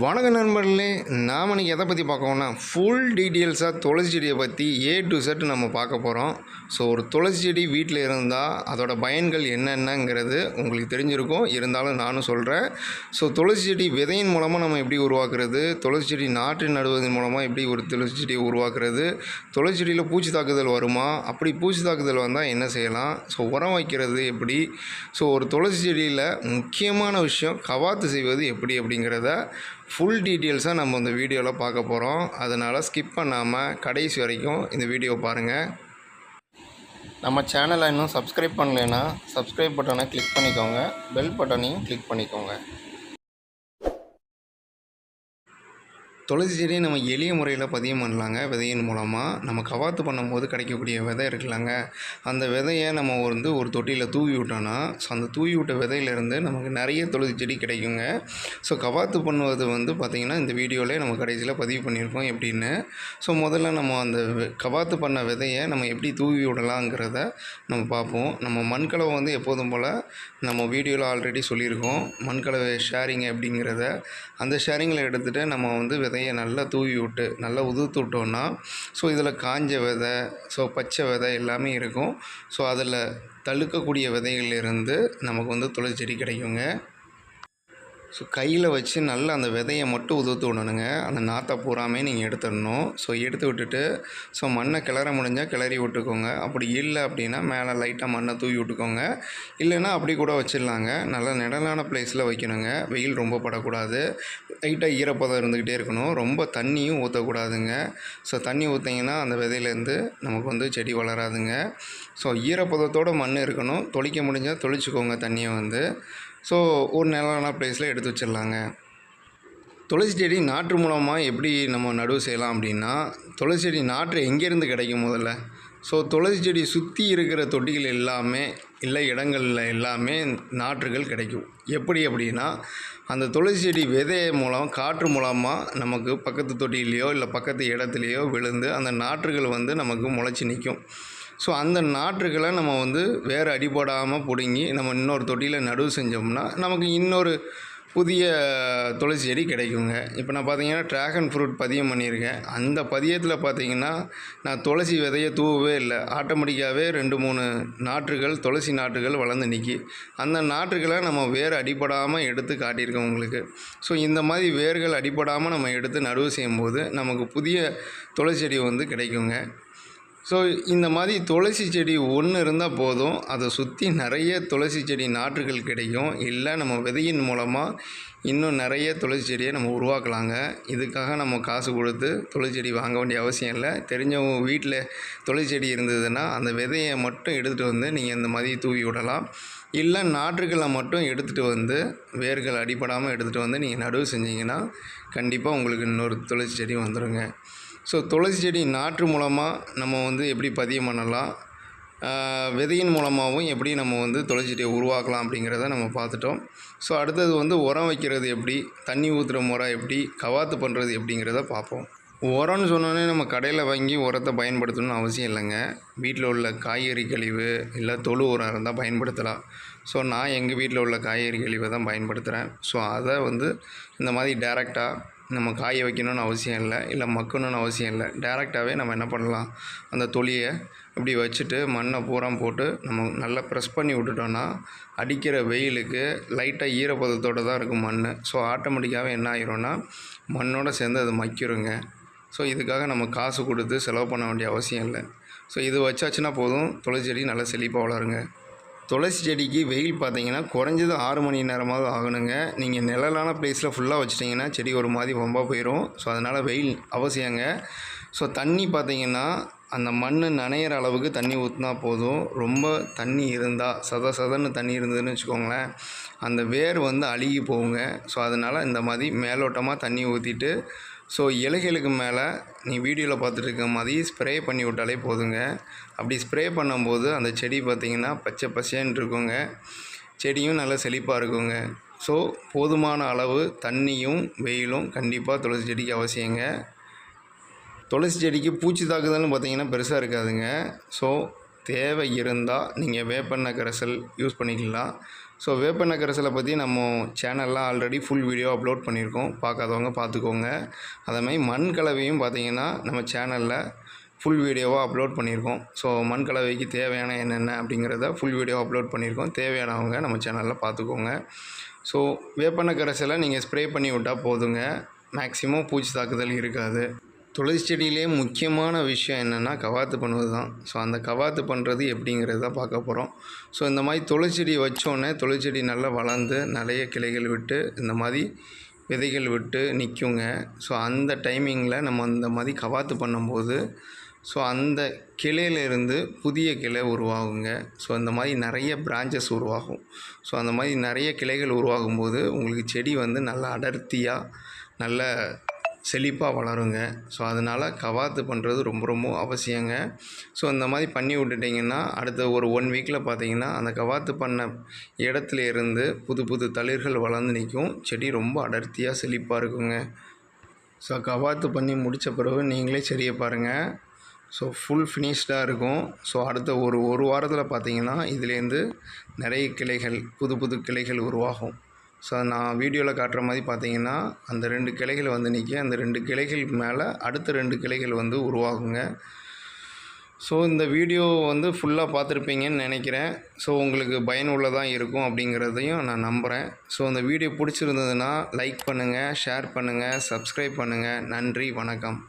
வணக்க நண்பர்களே நாம் இன்னைக்கு எதை பற்றி பார்க்கோம்னா ஃபுல் டீட்டெயில்ஸாக துளசி செடியை பற்றி ஏ டு செட் நம்ம பார்க்க போகிறோம் ஸோ ஒரு துளசி செடி வீட்டில் இருந்தால் அதோட பயன்கள் என்னென்னங்கிறது உங்களுக்கு தெரிஞ்சிருக்கும். இருந்தாலும் நானும் சொல்கிறேன் ஸோ துளசி செடி விதையின் மூலமாக நம்ம எப்படி உருவாக்குறது? துளசி செடி நாற்று நடுவதன் மூலமாக எப்படி ஒரு துளசி செடியை உருவாக்குறது? துளசி செடியில் பூச்சி தாக்குதல் வருமா? அப்படி பூச்சி தாக்குதல் வந்தால் என்ன செய்யலாம்? ஸோ உரம் வைக்கிறது எப்படி? ஸோ ஒரு துளசி செடியில் முக்கியமான விஷயம் கவாத்து செய்வது எப்படி அப்படிங்கிறத ஃபுல் டீட்டெயில்ஸாக நம்ம இந்த வீடியோவில் பார்க்க போகிறோம் அதனால் ஸ்கிப் பண்ணாமல் கடைசி வரைக்கும் இந்த வீடியோ பாருங்கள் நம்ம சேனலை இன்னும் சப்ஸ்கிரைப் பண்ணலைன்னா சப்ஸ்கிரைப் பட்டனை கிளிக் பண்ணிக்கோங்க. பெல் பட்டனையும் கிளிக் பண்ணிக்கோங்க. துளசி செடியை நம்ம எளிய முறையில் பதியம் பண்ணலாங்க. விதையின் மூலமாக நம்ம கவாத்து பண்ணும்போது கிடைக்கக்கூடிய விதை இருக்குல்லாங்க. அந்த விதையை நம்ம வந்து ஒரு தொட்டியில் தூவி விட்டோன்னா ஸோ அந்த தூவி விட்ட விதையிலேருந்து நமக்கு நிறைய துளசி செடி கிடைக்குங்க. ஸோ கவாத்து பண்ணுவது வந்து பார்த்திங்கன்னா இந்த வீடியோவிலே நம்ம கடைசியில் பதிவு பண்ணியிருக்கோம். எப்படின்னு? ஸோ முதல்ல நம்ம அந்த கவாத்து பண்ண விதையை நம்ம எப்படி தூவி விடலாங்கிறத நம்ம பார்ப்போம். நம்ம மண்கலவை வந்து எப்போதும் போல் நம்ம வீடியோவில் ஆல்ரெடி சொல்லியிருக்கோம். மண்கலவை ஷேரிங் அப்படிங்கிறத அந்த ஷேரிங்கில் எடுத்துகிட்டு நம்ம வந்து விதையை நல்லா தூவி விட்டு நல்லா உதுத்து விட்டோம்னா ஸோ இதில் காஞ்ச விதை ஸோ பச்சை விதை எல்லாமே இருக்கும். ஸோ அதில் தழுக்கக்கூடிய விதைகள்லேருந்து நமக்கு வந்து துளசி செடி கிடைக்குங்க. ஸோ கையில் வச்சு நல்லா அந்த விதையை மட்டும் உதுத்து விடணுங்க. அந்த நாற்றை பூராமே நீங்கள் எடுத்துடணும். ஸோ எடுத்து விட்டுட்டு ஸோ மண்ணை கிளற முடிஞ்சால் கிளறி விட்டுக்கோங்க. அப்படி இல்லை அப்படின்னா மேலே லைட்டாக மண்ணை தூவி விட்டுக்கோங்க. இல்லைன்னா அப்படி கூட வச்சிடலாங்க. நல்லா நிழலான பிளேஸில் வைக்கணுங்க. வெயில் ரொம்ப படக்கூடாது. லைட்டாக ஈரப்பதம் இருந்துக்கிட்டே இருக்கணும். ரொம்ப தண்ணியும் ஊற்றக்கூடாதுங்க ஸோ தண்ணி ஊற்றிங்கன்னா அந்த விதையிலேருந்து நமக்கு வந்து செடி வளராதுங்க. ஸோ ஈரப்பதத்தோட மண் இருக்கணும். தொளிக்க முடிஞ்சால் தொளிச்சுக்கோங்க தண்ணியை வந்து. ஸோ ஒரு நிலான ப்ளேஸில் எடுத்து வச்சிடலாங்க. துளசி செடி நாற்று மூலமாக எப்படி நம்ம நடுவு செய்யலாம் அப்படின்னா துளசி செடி நாற்று எங்கேருந்து கிடைக்கும் முதல்ல? ஸோ துளசி செடி சுற்றி இருக்கிற தொட்டிகள் எல்லாமே இல்லை இடங்களில் எல்லாமே நாற்றுகள் கிடைக்கும். எப்படி அப்படின்னா அந்த துளசி செடி விதை மூலம் காற்று மூலமாக நமக்கு பக்கத்து தொட்டியிலையோ இல்லை பக்கத்து இடத்துலையோ விழுந்து அந்த நாற்றுகள் வந்து நமக்கு முளைச்சி நிற்கும். ஸோ அந்த நாற்றுகளை நம்ம வந்து வேறு அடிபடாமல் பிடுங்கி நம்ம இன்னொரு தொட்டியில் நடுவு செஞ்சோம்னா நமக்கு இன்னொரு புதிய துளசி செடி கிடைக்குங்க. இப்போ நான் பார்த்தீங்கன்னா ட்ராகன் ஃப்ரூட் பதியம் பண்ணியிருக்கேன். அந்த பதியத்தில் பார்த்தீங்கன்னா நான் துளசி விதையை தூவவே இல்லை. ஆட்டோமேட்டிக்காகவே ரெண்டு மூணு நாற்றுகள் துளசி நாற்றுகள் வளர்ந்து நிற்கி அந்த நாற்றுகளை நம்ம வேர் அடிபடாமல் எடுத்து காட்டியிருக்கோம் உங்களுக்கு. ஸோ இந்த மாதிரி வேர்கள் அடிபடாமல் நம்ம எடுத்து நடுவு செய்யும்போது நமக்கு புதிய துளசி செடி வந்து கிடைக்குங்க. ஸோ இந்த மாதிரி துளசி செடி ஒன்று இருந்தால் போதும். அதை சுற்றி நிறைய துளசி செடி நாற்றுகள் கிடைக்கும். இல்லை நம்ம விதையின் மூலமாக இன்னும் நிறைய துளசி செடியை நம்ம உருவாக்கலாங்க. இதுக்காக நம்ம காசு கொடுத்து துளசி செடி வாங்க வேண்டிய அவசியம் இல்லை. தெரிஞ்சவங்க வீட்டில் துளசி செடி இருந்ததுன்னா அந்த விதையை மட்டும் எடுத்துகிட்டு வந்து நீங்கள் இந்த மாதிரி தூவி விடலாம். இல்லை நாற்றுகளை மட்டும் எடுத்துகிட்டு வந்து வேர்கள் அடிபடாமல் எடுத்துகிட்டு வந்து நீங்கள் நடுவு செஞ்சீங்கன்னா கண்டிப்பாக உங்களுக்கு இன்னொரு துளசி செடி வந்துடுங்க ஸோ துளசி செடி நாற்று மூலமாக நம்ம வந்து எப்படி பதியம் பண்ணலாம்? விதையின் மூலமாகவும் எப்படி நம்ம வந்து துளசி செடியை உருவாக்கலாம் அப்படிங்கிறத நம்ம பார்த்துட்டோம். ஸோ அடுத்தது வந்து உரம் வைக்கிறது எப்படி? தண்ணி ஊற்றுற முறை எப்படி? கவாத்து பண்ணுறது எப்படிங்கிறத பார்ப்போம். உரம்னு சொன்னோன்னே நம்ம கடையில் வாங்கி உரத்தை பயன்படுத்தணும்னு அவசியம் இல்லைங்க. வீட்டில் உள்ள காய்கறி கழிவு இல்லை தொழு உரம் இருந்தால் பயன்படுத்தலாம். ஸோ நான் எங்கள் வீட்டில் உள்ள காய்கறி கழிவை தான் பயன்படுத்துகிறேன். ஸோ அதை வந்து இந்த மாதிரி டேரெக்டாக நம்ம காய வைக்கணும்னு அவசியம் இல்லை இல்லை மக்கணும்னு அவசியம் இல்லை. டேரெக்டாகவே நம்ம என்ன பண்ணலாம்? அந்த தொலியை இப்படி வச்சுட்டு மண்ணை பூரா போட்டு நம்ம நல்லா ப்ரெஸ் பண்ணி விட்டுட்டோன்னா அடிக்கிற வெயிலுக்கு லைட்டாக ஈரப்பதத்தோடு தான் இருக்கும் மண் ஸோ ஆட்டோமேட்டிக்காகவே என்ன ஆயிரும்னா மண்ணோடு சேர்ந்து அது மக்கிருங்க. ஸோ இதுக்காக நம்ம காசு கொடுத்து செலவு பண்ண வேண்டிய அவசியம் இல்லை. ஸோ இது வச்சாச்சுன்னா போதும். துளசி நல்லா செழிப்பாக வளருங்க. துளசி செடிக்கு வெயில் பார்த்தீங்கன்னா குறைஞ்சது ஆறு மணி நேரமாவது ஆகணுங்க. நீங்கள் நிழலான ப்ளேஸில் ஃபுல்லாக வச்சிட்டிங்கன்னா செடி ஒரு மாதிரி ரொம்ப போயிடும் ஸோ அதனால் வெயில் அவசியங்க. ஸோ தண்ணி பார்த்தீங்கன்னா அந்த மண் நனையிற அளவுக்கு தண்ணி ஊற்றினா போதும். ரொம்ப தண்ணி இருந்தால் சத சதன்னு தண்ணி இருந்ததுன்னு வச்சுக்கோங்களேன் அந்த வேர் வந்து அழுகி போகுங்க. ஸோ அதனால் இந்த மாதிரி மேலோட்டமாக தண்ணி ஊற்றிட்டு ஸோ இலைகளுக்கு மேலே நீ வீடியோவில் பார்த்துட்டு இருக்க மாதிரி ஸ்ப்ரே பண்ணி விட்டாலே போதுங்க. அப்படி ஸ்ப்ரே பண்ணும்போது அந்த செடி பார்த்திங்கன்னா பச்சை பசேன்னு இருக்குங்க. செடியும் நல்லா செழிப்பாக இருக்குங்க. ஸோ போதுமான அளவு தண்ணியும் வெயிலும் கண்டிப்பாக துளசி செடிக்கு அவசியங்க. துளசி செடிக்கு பூச்சி தாக்குதல்னு பார்த்தீங்கன்னா பெருசாக இருக்காதுங்க. ஸோ தேவை இருந்தால் நீங்கள் வேப்பெண்ணெய் கரைசல் யூஸ் பண்ணிக்கலாம். ஸோ வேப்பெண்ணெய் கரைசலை பற்றி நம்ம சேனல்லாம் ஆல்ரெடி ஃபுல் வீடியோ அப்லோட் பண்ணியிருக்கோம். பார்க்காதவங்க பார்த்துக்கோங்க. அதே மாதிரி மண் கலவையும் பார்த்தீங்கன்னா நம்ம சேனலில் ஃபுல் வீடியோவாக அப்லோட் பண்ணியிருக்கோம். ஸோ மண் கலவைக்கு தேவையான என்னென்ன அப்படிங்கிறத ஃபுல் வீடியோ அப்லோட் பண்ணியிருக்கோம். தேவையானவங்க நம்ம சேனலில் பார்த்துக்கோங்க. ஸோ வேப்பெண்ணெய் கரைசலை நீங்கள் ஸ்ப்ரே பண்ணி விட்டால் போதுங்க. மேக்ஸிமம் பூச்சி தாக்குதல் இருக்காது. துளசி செடியிலே முக்கியமான விஷயம் என்னென்னா கவாத்து பண்ணுவது தான். ஸோ அந்த கவாத்து பண்ணுறது எப்படிங்கிறது தான் பார்க்க போகிறோம் ஸோ இந்த மாதிரி துளசி செடி வச்சோடனே துளசி செடி நல்லா வளர்ந்து நிறைய கிளைகள் விட்டு இந்த மாதிரி விதைகள் விட்டு நிற்குங்க ஸோ அந்த டைமிங்கில் நம்ம அந்த மாதிரி கவாத்து பண்ணும்போது ஸோ அந்த கிளையிலேருந்து புதிய கிளை உருவாகுங்க. ஸோ அந்த மாதிரி நிறைய பிரான்ச்சஸ் உருவாகும். ஸோ அந்த மாதிரி நிறைய கிளைகள் உருவாகும்போது உங்களுக்கு செடி வந்து நல்ல அடர்த்தியாக நல்ல செழிப்பாக வளருங்க. ஸோ அதனால் கவாத்து பண்ணுறது ரொம்ப ரொம்ப அவசியங்க. ஸோ இந்த மாதிரி பண்ணி விட்டுட்டிங்கன்னா அடுத்த ஒரு ஒன் வீக்கில் பார்த்தீங்கன்னா அந்த கவாத்து பண்ண இடத்துல இருந்து புது புது தளிர்கள் வளர்ந்து நிற்கும் செடி ரொம்ப அடர்த்தியாக செழிப்பாக இருக்குங்க. ஸோ கவாத்து பண்ணி முடித்த பிறகு நீங்களே செடியை பாருங்கள் ஸோ ஃபுல் ஃபினிஷ்டாக இருக்கும். ஸோ அடுத்த ஒரு ஒரு வாரத்தில் பார்த்தீங்கன்னா இதுலேருந்து நிறைய கிளைகள் புது புது கிளைகள் உருவாகும். ஸோ நான் வீடியோவில் காட்டுற மாதிரி பார்த்தீங்கன்னா அந்த ரெண்டு கிளைகள் வந்து நிற்க அந்த ரெண்டு கிளைகள் மேலே அடுத்த ரெண்டு கிளைகள் வந்து உருவாகுங்க. ஸோ இந்த வீடியோ வந்து ஃபுல்லாக பார்த்துருப்பீங்கன்னு நினைக்கிறேன். ஸோ உங்களுக்கு பயனுள்ளதாக இருக்கும் அப்படிங்கிறதையும் நான் நம்புகிறேன் ஸோ இந்த வீடியோ பிடிச்சிருந்ததுன்னா லைக் பண்ணுங்கள் ஷேர் பண்ணுங்கள் சப்ஸ்கிரைப் பண்ணுங்கள் நன்றி வணக்கம்.